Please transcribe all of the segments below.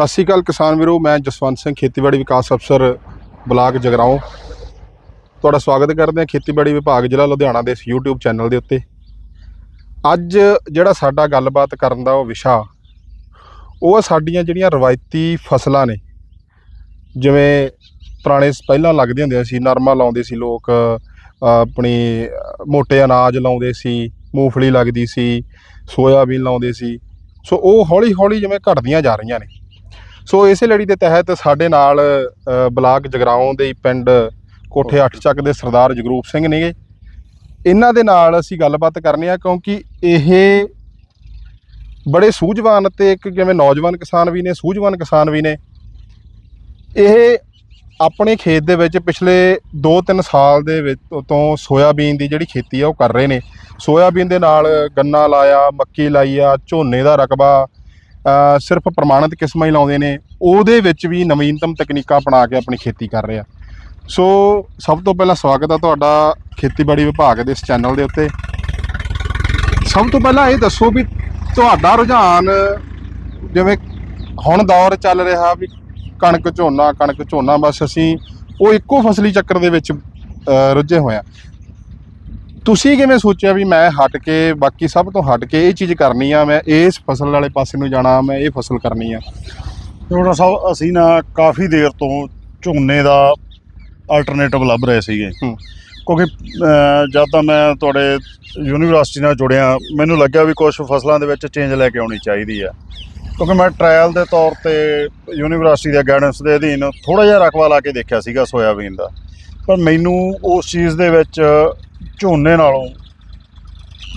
ਸਤਿ ਸ਼੍ਰੀ ਅਕਾਲ ਕਿਸਾਨ ਵੀਰੋ, ਮੈਂ ਜਸਵੰਤ ਸਿੰਘ, ਖੇਤੀਬਾੜੀ ਵਿਕਾਸ ਅਫਸਰ, ਬਲਾਕ ਜਗਰਾਉਂ। ਤੁਹਾਡਾ ਸਵਾਗਤ ਕਰਦੇ ਹਾਂ ਖੇਤੀਬਾੜੀ ਵਿਭਾਗ, ਜ਼ਿਲ੍ਹਾ ਲੁਧਿਆਣਾ ਦੇ ਇਸ YouTube ਚੈਨਲ ਦੇ ਉੱਤੇ। ਅੱਜ ਜਿਹੜਾ ਸਾਡਾ ਗੱਲਬਾਤ ਕਰਨ ਦਾ ਉਹ ਵਿਸ਼ਾ, ਉਹ ਆ ਸਾਡੀਆਂ ਜਿਹੜੀਆਂ ਰਵਾਇਤੀ ਫਸਲਾਂ ਨੇ। ਜਿਵੇਂ ਪੁਰਾਣੇ ਪਹਿਲਾਂ ਲੱਗਦੇ ਹੁੰਦੇ ਸੀ, ਨਰਮਾ ਲਾਉਂਦੇ ਸੀ ਲੋਕ ਆਪਣੀ ਮੋਟੇ ਅਨਾਜ ਲਾਉਂਦੇ ਸੀ, ਮੂੰਗਫਲੀ ਲੱਗਦੀ ਸੀ, ਸੋਇਆਬੀਨ ਲਾਉਂਦੇ ਸੀ। ਸੋ ਉਹ ਹੌਲੀ ਹੌਲੀ ਜਿਵੇਂ ਘਟਦੀਆਂ ਜਾ ਰਹੀਆਂ ਨੇ। ਸੋ ਇਸੇ ਲੜੀ ਦੇ ਤਹਿਤ ਸਾਡੇ ਨਾਲ ਅ, ਬਲਾਕ ਜਗਰਾਉਂ ਦੇ ਹੀ ਪਿੰਡ ਕੋਠੇ ਅੱਠ ਚੱਕ ਦੇ ਸਰਦਾਰ ਜਗਰੂਪ ਸਿੰਘ ਨੇਗੇ। ਇਹਨਾਂ ਦੇ ਨਾਲ ਅਸੀਂ ਗੱਲਬਾਤ ਕਰਨੀ ਆ ਕਿਉਂਕਿ ਇਹ ਬੜੇ ਸੂਝਵਾਨ ਤੇ ਇੱਕ ਜਿਵੇਂ ਨੌਜਵਾਨ ਕਿਸਾਨ ਵੀ ਨੇ ਸੂਝਵਾਨ ਕਿਸਾਨ ਵੀ ਨੇ। ਇਹ ਆਪਣੇ ਖੇਤ ਦੇ ਵਿੱਚ ਪਿਛਲੇ 2-3 ਸਾਲ ਦੇ ਵਿੱਚ ਤੋਂ ਸੋਇਆਬੀਨ ਦੀ ਜਿਹੜੀ ਖੇਤੀ ਆ ਉਹ ਕਰ ਰਹੇ ਨੇ। ਸੋਇਆਬੀਨ ਦੇ ਨਾਲ ਗੰਨਾ ਲਾਇਆ ਮੱਕੀ ਲਾਈ ਆ ਝੋਨੇ ਦਾ ਰਕਬਾ ਸਿਰਫ ਪ੍ਰਮਾਣਿਤ ਕਿਸਮਾਂ ਹੀ ਲਾਉਂਦੇ ਨੇ। ਉਹਦੇ ਵਿੱਚ ਵੀ ਨਵੀਨਤਮ ਤਕਨੀਕਾਂ ਅਪਣਾ ਕੇ ਆਪਣੀ ਖੇਤੀ ਕਰ ਰਹੇ ਆ। ਸੋ, ਸਭ ਤੋਂ ਪਹਿਲਾਂ ਸਵਾਗਤ ਆ ਤੁਹਾਡਾ ਖੇਤੀਬਾੜੀ ਵਿਭਾਗ ਦੇ ਇਸ ਚੈਨਲ ਦੇ ਉੱਤੇ। ਸਭ ਤੋਂ ਪਹਿਲਾਂ ਇਹ ਦੱਸੋ ਵੀ ਤੁਹਾਡਾ ਰੁਝਾਨ ਜਿਵੇਂ ਹੁਣ ਦੌਰ ਚੱਲ ਰਿਹਾ ਵੀ ਕਣਕ ਝੋਨਾ ਕਣਕ ਝੋਨਾ, ਬਸ ਅਸੀਂ ਉਹ ਇੱਕੋ ਫਸਲੀ ਚੱਕਰ ਦੇ ਵਿੱਚ ਰੁੱਝੇ ਹੋਏ ਆ। ਤੁਸੀਂ ਕਿਵੇਂ ਸੋਚਿਆ ਵੀ ਮੈਂ ਹਟ ਕੇ ਬਾਕੀ ਸਭ ਤੋਂ ਹਟ ਕੇ ਇਹ ਚੀਜ਼ ਕਰਨੀ ਆ ਮੈਂ ਇਸ ਫਸਲ ਵਾਲੇ ਪਾਸੇ ਨੂੰ ਜਾਣਾ ਮੈਂ ਇਹ ਫਸਲ ਕਰਨੀ ਆ? ਡਾਕਟਰ ਸਾਹਿਬ ਅਸੀਂ ਨਾ ਕਾਫੀ ਦੇਰ ਤੋਂ ਝੋਨੇ ਦਾ ਆਲਟਰਨੇਟਿਵ ਲੱਭ ਰਹੇ ਸੀਗੇ। ਕਿਉਂਕਿ ਜਦ ਤਾਂ ਮੈਂ ਤੁਹਾਡੇ ਯੂਨੀਵਰਸਿਟੀ ਨਾਲ ਜੁੜਿਆ ਮੈਨੂੰ ਲੱਗਿਆ ਵੀ ਕੁਝ ਫਸਲਾਂ ਦੇ ਵਿੱਚ ਚੇਂਜ ਲੈ ਕੇ ਆਉਣੀ ਚਾਹੀਦੀ ਆ। ਕਿਉਂਕਿ ਮੈਂ ਟ੍ਰਾਇਲ ਦੇ ਤੌਰ ਤੇ ਯੂਨੀਵਰਸਿਟੀ ਦੇ ਗਾਈਡੈਂਸ ਦੇ ਅਧੀਨ ਥੋੜਾ ਜਿਹਾ ਰਕਬਾ ਲਾ ਕੇ ਦੇਖਿਆ ਸੀਗਾ ਸੋਇਆਬੀਨ ਦਾ। ਪਰ ਮੈਨੂੰ ਉਸ ਚੀਜ਼ ਦੇ ਵਿੱਚ ਝੋਨੇ ਨਾਲੋਂ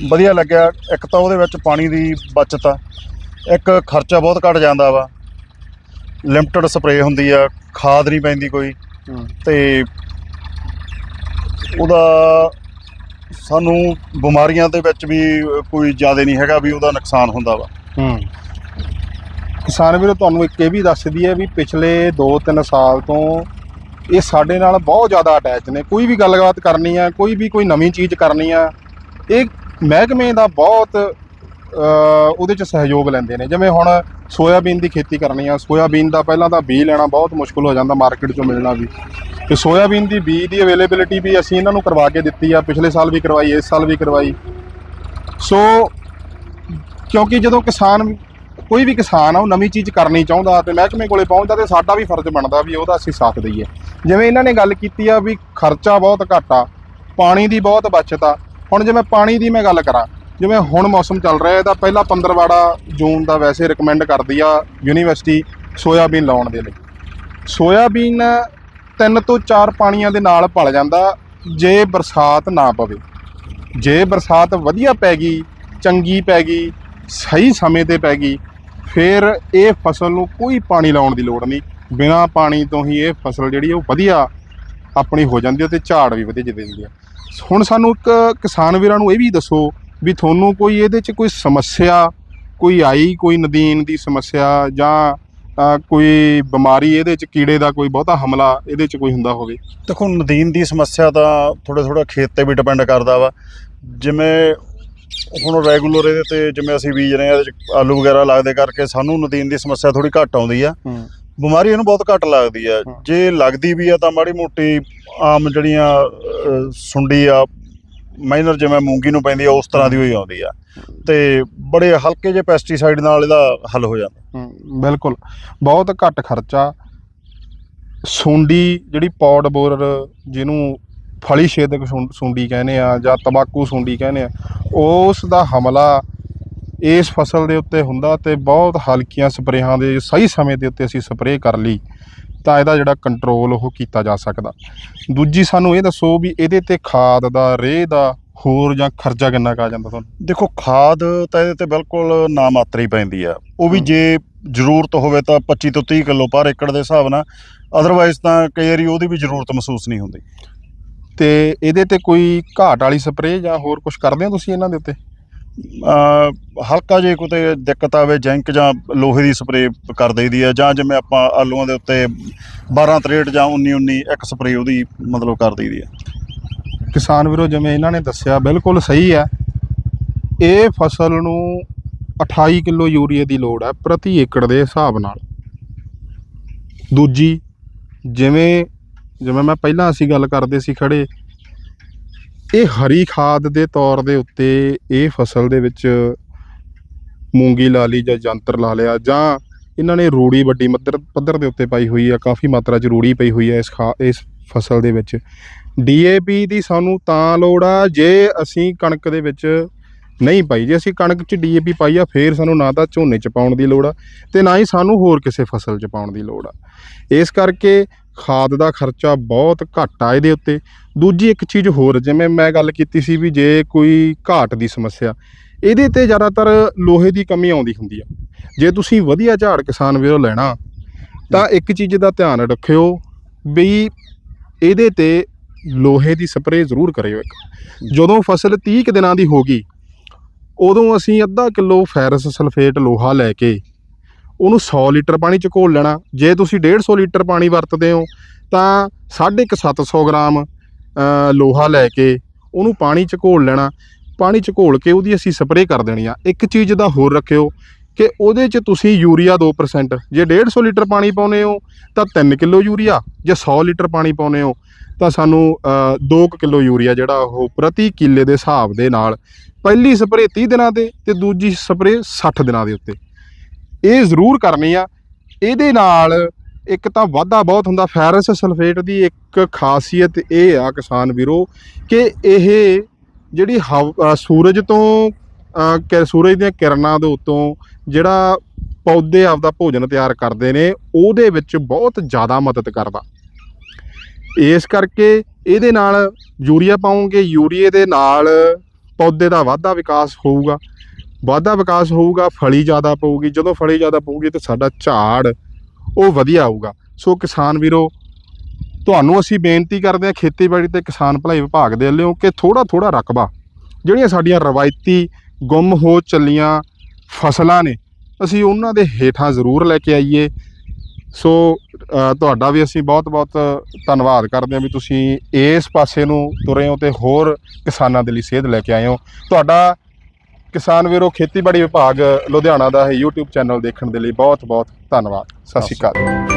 ਵਧੀਆ ਲੱਗਿਆ। ਇੱਕ ਤਾਂ ਉਹਦੇ ਵਿੱਚ ਪਾਣੀ ਦੀ ਬਚਤ ਆ। ਇੱਕ ਖਰਚਾ ਬਹੁਤ ਘਟ ਜਾਂਦਾ ਵਾ। ਲਿਮਟਿਡ ਸਪਰੇਅ ਹੁੰਦੀ ਆ ਖਾਦ ਨਹੀਂ ਪੈਂਦੀ ਕੋਈ। ਤੇ ਉਹਦਾ ਸਾਨੂੰ ਬਿਮਾਰੀਆਂ ਦੇ ਵਿੱਚ ਵੀ ਕੋਈ ਜ਼ਿਆਦਾ ਨਹੀਂ ਹੈਗਾ ਵੀ ਉਹਦਾ ਨੁਕਸਾਨ ਹੁੰਦਾ ਵਾ। ਹੂੰ। ਕਿਸਾਨ ਵੀਰੋ ਤੁਹਾਨੂੰ ਇੱਕ ਇਹ ਵੀ ਦੱਸ ਦਈਏ ਵੀ ਪਿਛਲੇ 2-3 ਸਾਲ ਤੋਂ ਇਹ ਸਾਡੇ ਨਾਲ ਬਹੁਤ ਜ਼ਿਆਦਾ ਅਟੈਚ ਨੇ। ਕੋਈ ਵੀ ਗੱਲਬਾਤ ਕਰਨੀ ਆ, ਕੋਈ ਵੀ ਕੋਈ ਨਵੀਂ ਚੀਜ਼ ਕਰਨੀ ਆ, ਇਹ ਮਹਿਕਮੇ ਦਾ ਬਹੁਤ ਉਹਦੇ ਚ ਸਹਿਯੋਗ ਲੈਂਦੇ ਨੇ। ਜਿਵੇਂ ਹੁਣ ਸੋਇਆਬੀਨ ਦੀ ਖੇਤੀ ਕਰਨੀ ਆ, ਸੋਇਆਬੀਨ ਦਾ ਪਹਿਲਾਂ ਤਾਂ ਬੀਜ ਲੈਣਾ ਬਹੁਤ ਮੁਸ਼ਕਲ ਹੋ ਜਾਂਦਾ ਮਾਰਕੀਟ ਚੋਂ ਮਿਲਣਾ ਵੀ। ਤੇ ਸੋਇਆਬੀਨ ਦੀ ਬੀਜ ਦੀ ਅਵੇਲੇਬਿਲਿਟੀ ਵੀ ਅਸੀਂ ਇਹਨਾਂ ਨੂੰ ਕਰਵਾ ਕੇ ਦਿੱਤੀ ਆ, ਪਿਛਲੇ ਸਾਲ ਵੀ ਕਰਵਾਈ, ਇਸ ਸਾਲ ਵੀ ਕਰਵਾਈ। ਸੋ, ਕਿਉਂਕਿ ਜਦੋਂ ਕਿਸਾਨ ਕੋਈ ਵੀ ਕਿਸਾਨ ਆ, ਉਹ ਨਵੀਂ ਚੀਜ਼ ਕਰਨੀ ਚਾਹੁੰਦਾ ਤੇ ਮਹਿਕਮੇ ਕੋਲੇ ਪਹੁੰਚਦਾ ਤੇ ਸਾਡਾ ਵੀ ਫਰਜ਼ ਬਣਦਾ ਵੀ ਉਹਦਾ ਅਸੀਂ ਸਾਥ ਦਈਏ। ਜਿਵੇਂ ਇਹਨਾਂ ਨੇ ਗੱਲ ਕੀਤੀ ਆ ਵੀ ਖਰਚਾ ਬਹੁਤ ਘੱਟ ਆ, ਪਾਣੀ ਦੀ ਬਹੁਤ ਬਚਤ ਆ। ਹੁਣ ਜਿਵੇਂ ਪਾਣੀ ਦੀ ਮੈਂ ਗੱਲ ਕਰਾਂ, ਜਿਵੇਂ ਹੁਣ ਮੌਸਮ ਚੱਲ ਰਿਹਾ, ਇਹਦਾ ਪਹਿਲਾ 15 ਵਾੜਾ ਜੂਨ ਦਾ ਵੈਸੇ ਰეკਮੈਂਡ ਕਰਦੀ ਆ ਯੂਨੀਵਰਸਿਟੀ ਸੋਇਆਬੀਨ ਲਾਉਣ ਦੇ ਲਈ। ਸੋਇਆਬੀਨ ਤਿੰਨ ਤੋਂ ਚਾਰ ਪਾਣੀਆਂ ਦੇ ਨਾਲ ਪਲ ਜਾਂਦਾ, ਜੇ ਬਰਸਾਤ ਨਾ ਪਵੇ। ਜੇ ਬਰਸਾਤ ਵਧੀਆ ਪੈ ਗਈ, ਚੰਗੀ ਪੈ ਗਈ, ਸਹੀ ਸਮੇਂ ਤੇ ਪੈ ਗਈ ਫਿਰ ਇਹ ਫਸਲ ਨੂੰ ਕੋਈ ਪਾਣੀ ਲਾਉਣ ਦੀ ਲੋੜ ਨਹੀਂ। ਬਿਨਾਂ ਪਾਣੀ ਤੋਂ ਹੀ ਇਹ ਫਸਲ ਜਿਹੜੀ ਉਹ ਵਧੀਆ ਆਪਣੀ ਹੋ ਜਾਂਦੀ ਹੈ ਤੇ ਝਾੜ ਵੀ ਵਧੀਆ ਦੇ ਦਿੰਦੀ ਹੈ ਹੁਣ ਸਾਨੂੰ ਇੱਕ ਕਿਸਾਨ ਵੀਰਾਂ ਨੂੰ ਇਹ ਵੀ ਦੱਸੋ ਵੀ ਤੁਹਾਨੂੰ ਕੋਈ ਇਹਦੇ 'ਚ ਕੋਈ ਸਮੱਸਿਆ, ਕੋਈ ਆਈ ਕੋਈ ਨਦੀਨ ਦੀ ਸਮੱਸਿਆ ਜਾਂ ਕੋਈ ਬਿਮਾਰੀ ਇਹਦੇ 'ਚ ਕੀੜੇ ਦਾ ਕੋਈ ਬਹੁਤਾ ਹਮਲਾ ਇਹਦੇ 'ਚ ਕੋਈ ਹੁੰਦਾ ਹੋਵੇ? ਦੇਖੋ, ਨਦੀਨ ਦੀ ਸਮੱਸਿਆ ਤਾਂ ਥੋੜਾ ਥੋੜਾ ਖੇਤ ਤੇ ਵੀ ਡਿਪੈਂਡ ਕਰਦਾ ਵਾ। ਜਿਵੇਂ ਹੁਣ ਰੈਗੂਲਰ ਇਹਦੇ ਤੇ ਜਿਵੇਂ ਅਸੀਂ ਬੀਜ ਰਹੇ ਆ ਇਹਦੇ ਚ ਆਲੂ ਵਗੈਰਾ ਲੱਗਦੇ ਕਰਕੇ ਸਾਨੂੰ ਨਦੀਨ ਦੀ ਸਮੱਸਿਆ ਥੋੜੀ ਘੱਟ ਆਉਂਦੀ ਆ। ਬਿਮਾਰੀ ਇਹਨੂੰ ਬਹੁਤ ਘੱਟ ਲੱਗਦੀ ਆ। ਜੇ ਲੱਗਦੀ ਵੀ ਆ ਤਾਂ ਮਾੜੀ ਮੋਟੀ ਆਮ ਜਿਹੜੀਆਂ ਅਹ, ਸੁੰਡੀ ਆ ਮਾਈਨਰ ਜਿਵੇਂ ਮੂੰਗੀ ਨੂੰ ਪੈਂਦੀ ਆ ਉਸ ਤਰ੍ਹਾਂ ਦੀ ਹੋਈ ਆਉਂਦੀ ਆ। ਤੇ ਬੜੇ ਹਲਕੇ ਜਿਹੇ ਪੈਸਟੀਸਾਈਡ ਨਾਲ ਇਹਦਾ ਹੱਲ ਹੋ ਜਾਂਦਾ। ਹਮ, ਬਿਲਕੁਲ। ਬਹੁਤ ਘੱਟ ਖਰਚਾ। ਸੁੰਡੀ ਜਿਹੜੀ ਪੌਡ ਬੋਰਰ ਜਿਹਨੂੰ ਫਲੀ ਛੇਦਕ ਸੁੰਡੀ ਕਹਿੰਦੇ ਆ ਜਾਂ ਤੰਬਾਕੂ ਸੁੰਡੀ ਕਹਿੰਦੇ ਆ ਉਸ ਦਾ ਹਮਲਾ ਇਸ ਫਸਲ ਦੇ ਉੱਤੇ ਹੁੰਦਾ ਤੇ ਬਹੁਤ ਹਲਕੀਆਂ ਸਪਰੇਹਾਂ ਦੇ ਸਹੀ ਸਮੇਂ ਦੇ ਉੱਤੇ ਅਸੀਂ ਸਪਰੇਅ ਕਰ ਲਈ ਤਾਂ ਇਹਦਾ ਜਿਹੜਾ ਕੰਟਰੋਲ ਉਹ ਕੀਤਾ ਜਾ ਸਕਦਾ। ਦੂਜੀ ਸਾਨੂੰ ਇਹ ਦੱਸੋ ਵੀ ਇਹਦੇ ਤੇ ਖਾਦ ਦਾ ਰੇਹ ਦਾ ਹੋਰ ਜਾਂ ਖਰਚਾ ਕਿੰਨਾ ਕੁ ਆ ਜਾਂਦਾ ਤੁਹਾਨੂੰ? ਦੇਖੋ ਖਾਦ ਤਾਂ ਇਹਦੇ ਤੇ ਬਿਲਕੁਲ ਨਾ ਮਾਤਰੀ ਪੈਂਦੀ ਆ। ਉਹ ਵੀ। ਜੇ ਜ਼ਰੂਰਤ ਹੋਵੇ ਤਾਂ 25 ਤੋਂ 30 ਕਿਲੋ ਪਰ ਏਕੜ ਦੇ ਹਿਸਾਬ ਨਾਲ ਅਦਰਵਾਈਜ਼ ਤਾਂ ਕਈ ਵਾਰੀ ਉਹਦੀ ਵੀ ਜ਼ਰੂਰਤ ਮਹਿਸੂਸ ਨਹੀਂ ਹੁੰਦੀ। ਤੇ ਇਹਦੇ ਤੇ ਕੋਈ ਘਾਟ ਵਾਲੀ ਸਪਰੇਅ ਜਾਂ ਹੋਰ ਕੁਝ ਕਰਦੇ ਹੋ ਤੁਸੀਂ ਇਹਨਾਂ ਦੇ ਉੱਤੇ? ਅਹ ਹਲਕਾ ਜੇ ਕਿਤੇ ਦਿੱਕਤ ਆਵੇ ਜੈਂਕ ਜਾਂ ਲੋਹੇ ਦੀ ਸਪਰੇਅ ਕਰ ਦਈਦੀ ਆ ਜਾਂ ਜਿਵੇਂ ਆਪਾਂ ਆਲੂਆਂ ਦੇ ਉੱਤੇ 12 63 ਜਾਂ 19 19 ਇੱਕ ਸਪਰੇਅ ਉਹਦੀ ਮਤਲਬ ਕਰ ਦਈਦੀ ਆ। ਕਿਸਾਨ ਵੀਰੋ ਜਿਵੇਂ ਇਹਨਾਂ ਨੇ ਦੱਸਿਆ ਬਿਲਕੁਲ ਸਹੀ ਹੈ ਇਹ ਫਸਲ ਨੂੰ 28 ਕਿਲੋ ਯੂਰੀਆ ਦੀ ਲੋੜ ਹੈ ਪ੍ਰਤੀ ਏਕੜ ਦੇ ਹਿਸਾਬ ਨਾਲ। ਦੂਜੀ ਜਿਵੇਂ ਜਿਵੇਂ ਮੈਂ ਪਹਿਲਾਂ ਅਸੀਂ ਗੱਲ ਕਰਦੇ ਸੀ ਖੜੇ, ਇਹ ਹਰੀ ਖਾਦ ਦੇ ਤੌਰ ਦੇ ਉੱਤੇ ਇਹ ਫਸਲ ਦੇ ਵਿੱਚ ਮੂੰਗੀ ਲਾ ਲਈ ਜਾਂ ਜੰਤਰ ਲਾ ਲਿਆ ਜਾਂ ਇਹਨਾਂ ਨੇ ਰੂੜੀ ਵੱਡੀ ਮੱਦਰ ਪੱਧਰ ਦੇ ਉੱਤੇ ਪਾਈ ਹੋਈ ਆ, ਕਾਫੀ ਮਾਤਰਾ 'ਚ ਰੂੜੀ ਪਈ ਹੋਈ ਆ ਇਸ ਖਾ, ਇਸ ਫਸਲ ਦੇ ਵਿੱਚ। ਡੀਏਪੀ ਦੀ ਸਾਨੂੰ ਤਾਂ ਲੋੜ ਆ ਜੇ ਅਸੀਂ ਕਣਕ ਦੇ ਵਿੱਚ ਨਹੀਂ ਪਾਈ, ਜੇ ਅਸੀਂ ਕਣਕ 'ਚ ਡੀਏਪੀ ਪਾਈ ਆ, ਫੇਰ ਸਾਨੂੰ ਨਾ ਤਾਂ ਝੋਨੇ 'ਚ ਪਾਉਣ ਦੀ ਲੋੜ ਆ ਤੇ ਨਾ ਹੀ ਸਾਨੂੰ ਹੋਰ ਕਿਸੇ ਫਸਲ 'ਚ ਪਾਉਣ ਦੀ ਲੋੜ ਆ। ਇਸ ਕਰਕੇ ਖਾਦ ਦਾ ਖਰਚਾ ਬਹੁਤ ਘੱਟ ਆ ਇਹਦੇ ਉੱਤੇ। ਦੂਜੀ ਇੱਕ ਚੀਜ਼ ਹੋਰ, ਜਿਵੇਂ ਮੈਂ ਗੱਲ ਕੀਤੀ ਸੀ ਵੀ ਜੇ ਕੋਈ ਘਾਟ ਦੀ ਸਮੱਸਿਆ, ਇਹਦੇ ਤੇ ਜ਼ਿਆਦਾਤਰ ਲੋਹੇ ਦੀ ਕਮੀ ਆਉਂਦੀ ਹੁੰਦੀ ਆ। ਜੇ ਤੁਸੀਂ ਵਧੀਆ ਝਾੜ ਕਿਸਾਨ ਵੀਰੋ ਲੈਣਾ, ਤਾਂ ਇੱਕ ਚੀਜ਼ ਦਾ ਧਿਆਨ ਰੱਖਿਓ ਵੀ ਇਹਦੇ ਤੇ ਲੋਹੇ ਦੀ ਸਪਰੇਅ ਜ਼ਰੂਰ ਕਰਿਓ ਇੱਕ। ਜਦੋਂ ਫਸਲ 30 ਕੁ ਦਿਨਾਂ ਦੀ ਹੋ ਗਈ, ਉਦੋਂ ਅਸੀਂ ਅੱਧਾ ਕਿਲੋ ਫੈਰਸ ਸਲਫੇਟ ਲੋਹਾ ਲੈ ਕੇ ਉਹਨੂੰ 100 ਲੀਟਰ ਪਾਣੀ ਚ ਘੋਲ ਲੈਣਾ। ਜੇ ਤੁਸੀਂ 150 ਲੀਟਰ ਪਾਣੀ ਵਰਤਦੇ ਹੋ, ਤਾਂ 750 ਗ੍ਰਾਮ ਲੋਹਾ ਲੈ ਕੇ ਉਹਨੂੰ ਪਾਣੀ ਚ ਘੋਲ ਲੈਣਾ। ਪਾਣੀ ਚ ਘੋਲ ਕੇ ਉਹਦੀ ਅਸੀਂ ਸਪਰੇਅ ਕਰ ਦੇਣੀ ਆ। ਇੱਕ ਚੀਜ਼ ਦਾ ਹੋਰ ਰੱਖਿਓ ਕਿ ਉਹਦੇ ਚ ਤੁਸੀਂ ਯੂਰੀਆ 2% ਜੇ 150 ਲੀਟਰ ਪਾਣੀ ਪਾਉਨੇ ਹੋ, ਤਾਂ 3 ਕਿਲੋ ਯੂਰੀਆ। ਜੇ 100 ਲੀਟਰ ਪਾਣੀ ਪਾਉਨੇ ਹੋ, ਤਾਂ ਸਾਨੂੰ 2 ਕਿਲੋ ਯੂਰੀਆ ਜਿਹੜਾ ਉਹ ਪ੍ਰਤੀ ਕਿੱਲੇ ਦੇ ਹਿਸਾਬ ਦੇ ਨਾਲ। ਪਹਿਲੀ ਸਪਰੇਅ 30 ਦਿਨਾਂ ਤੇ ਤੇ ਦੂਜੀ ਸਪਰੇਅ 60 ਦਿਨਾਂ ਦੇ ਉੱਤੇ। ਇਹ ਜ਼ਰੂਰ ਕਰਨੀ ਆ। ਇਹਦੇ ਨਾਲ ਇੱਕ ਤਾਂ ਵਾਧਾ ਬਹੁਤ ਹੁੰਦਾ। ਫੈਰਸ ਸਲਫੇਟ ਦੀ ਇੱਕ ਖਾਸੀਅਤ ਇਹ ਆ ਕਿਸਾਨ ਵੀਰੋ ਕਿ ਇਹ ਜਿਹੜੀ ਹਵ- ਸੂਰਜ ਤੋਂ ਕਿ ਸੂਰਜ ਦੀਆਂ ਕਿਰਨਾਂ ਦੇ ਉੱਤੋਂ ਜਿਹੜਾ ਪੌਦੇ ਆਪਦਾ ਭੋਜਨ ਤਿਆਰ ਕਰਦੇ ਨੇ, ਉਹਦੇ ਵਿੱਚ ਬਹੁਤ ਜ਼ਿਆਦਾ ਮਦਦ ਕਰਦਾ। ਇਸ ਕਰਕੇ ਇਹਦੇ ਨਾਲ ਯੂਰੀਆ ਪਾਉਂਗੇ। ਯੂਰੀਏ ਦੇ ਨਾਲ ਪੌਦੇ ਦਾ ਵਾਧਾ ਵਿਕਾਸ ਹੋਊਗਾ। ਵਾਧਾ ਵਿਕਾਸ ਹੋਊਗਾ, ਫਲੀ ਜ਼ਿਆਦਾ ਪਊਗੀ, ਜਦੋਂ ਫਲੀ ਜ਼ਿਆਦਾ ਪਊਗੀ ਤੇ ਸਾਡਾ ਝਾੜ ਉਹ ਵਧੀਆ ਆਊਗਾ। ਸੋ ਕਿਸਾਨ ਵੀਰੋ, ਤੁਹਾਨੂੰ ਅਸੀਂ ਬੇਨਤੀ ਕਰਦੇ ਹਾਂ ਖੇਤੀਬਾੜੀ ਤੇ ਕਿਸਾਨ ਭਲਾਈ ਵਿਭਾਗ ਦੇ ਵੱਲੋਂ ਕਿ ਥੋੜਾ ਥੋੜਾ ਰਕਬਾ, ਜਿਹੜੀਆਂ ਸਾਡੀਆਂ ਰਵਾਇਤੀ ਗੁੰਮ ਹੋ ਚੱਲੀਆਂ ਫਸਲਾਂ ਨੇ, ਅਸੀਂ ਉਹਨਾਂ ਦੇ ਹੇਠਾਂ ਜ਼ਰੂਰ ਲੈ ਕੇ ਆਈਏ। ਸੋ ਤੁਹਾਡਾ ਵੀ ਅਸੀਂ ਬਹੁਤ ਬਹੁਤ ਧੰਨਵਾਦ ਕਰਦੇ ਹਾਂ ਵੀ ਤੁਸੀਂ ਇਸ ਪਾਸੇ ਨੂੰ ਤੁਰੇ ਹੋ ਤੇ ਹੋਰ ਕਿਸਾਨਾਂ ਦੇ ਲਈ ਸੇਧ ਲੈ ਕੇ ਆਏ ਹੋ। ਤੁਹਾਡਾ ਕਿਸਾਨ ਵੀਰੋ, ਖੇਤੀਬਾੜੀ ਵਿਭਾਗ ਲੁਧਿਆਣਾ ਦਾ ਇਹ YouTube ਚੈਨਲ ਦੇਖਣ ਦੇ ਲਈ ਬਹੁਤ ਬਹੁਤ ਧੰਨਵਾਦ। ਸਤਿ ਸ਼੍ਰੀ ਅਕਾਲ।